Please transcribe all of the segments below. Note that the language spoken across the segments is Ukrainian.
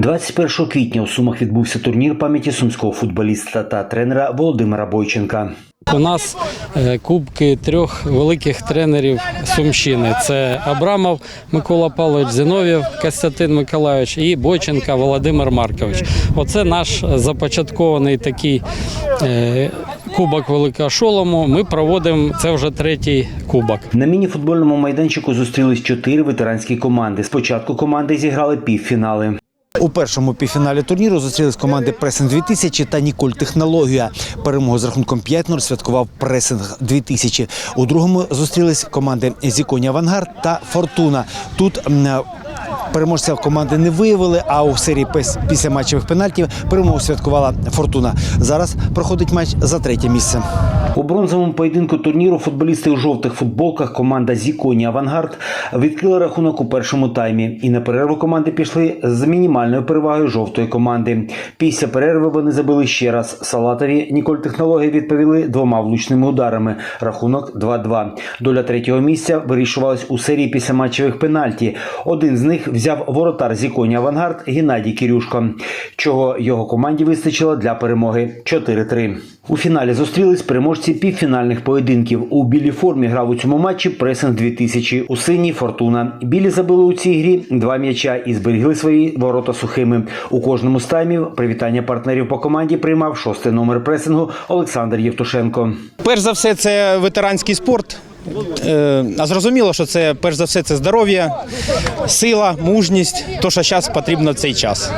21 квітня у Сумах відбувся турнір пам'яті сумського футболіста та тренера Володимира Бойченка. У нас е, кубки трьох великих тренерів Сумщини: це Абрамов Микола Павлович, Зиновєв Костянтин Миколайович і Бойченка Володимир Маркович. Оце наш започаткований такий е, кубок великого шолому. Ми проводимо це вже третій кубок. На міні-футбольному майданчику зустрілись чотири ветеранські команди. Спочатку команди зіграли півфінали. У першому півфіналі турніру зустрілись команди Пресинг 2000 та Ніколь Технологія. Перемогу з рахунком 5-0 святкував Пресинг 2000. У другому зустрілись команди Зіконі Авангард та Фортуна. Тут переможця команди не виявили, а у серії після матчевих пенальтів перемогу святкувала Фортуна. Зараз проходить матч за третє місце. У бронзовому поєдинку турніру футболісти у жовтих футболках команда Зіконі Авангард відкрила рахунок у першому таймі. І на перерву команди пішли з мінімальною перевагою жовтої команди. Після перерви вони забили ще раз. Салатові Ніколь Технології відповіли двома влучними ударами. Рахунок 2-2. Доля третього місця вирішувалась у серії після матчевих пенальті. Один з них взяв воротар Зіконі Авангард Геннадій Кирюшко, чого його команді вистачило для перемоги 4-3. У фіналі зустрілись переможці півфінальних поєдинків. У білій формі грав у цьому матчі Пресинг 2000, у синій Фортуна. Білі забили у цій грі два м'яча і зберігли свої ворота сухими. У кожному з таймів привітання партнерів по команді приймав шостий номер пресингу Олександр Євтушенко. Перш за все, це ветеранський спорт. Е, А зрозуміло, що це перш за все це здоров'я, сила, мужність, то що зараз потрібно цей час.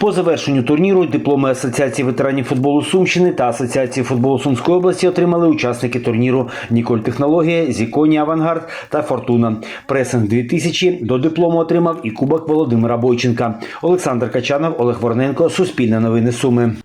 По завершенню турніру дипломи Асоціації ветеранів футболу Сумщини та Асоціації футболу Сумської області отримали учасники турніру Ніколь Технологія, Зіконі Авангард та Фортуна. Пресинг 2000 до диплому отримав і кубок Володимира Бойченка. Олександр Качанов, Олег Ворненко, Суспільне новини Суми.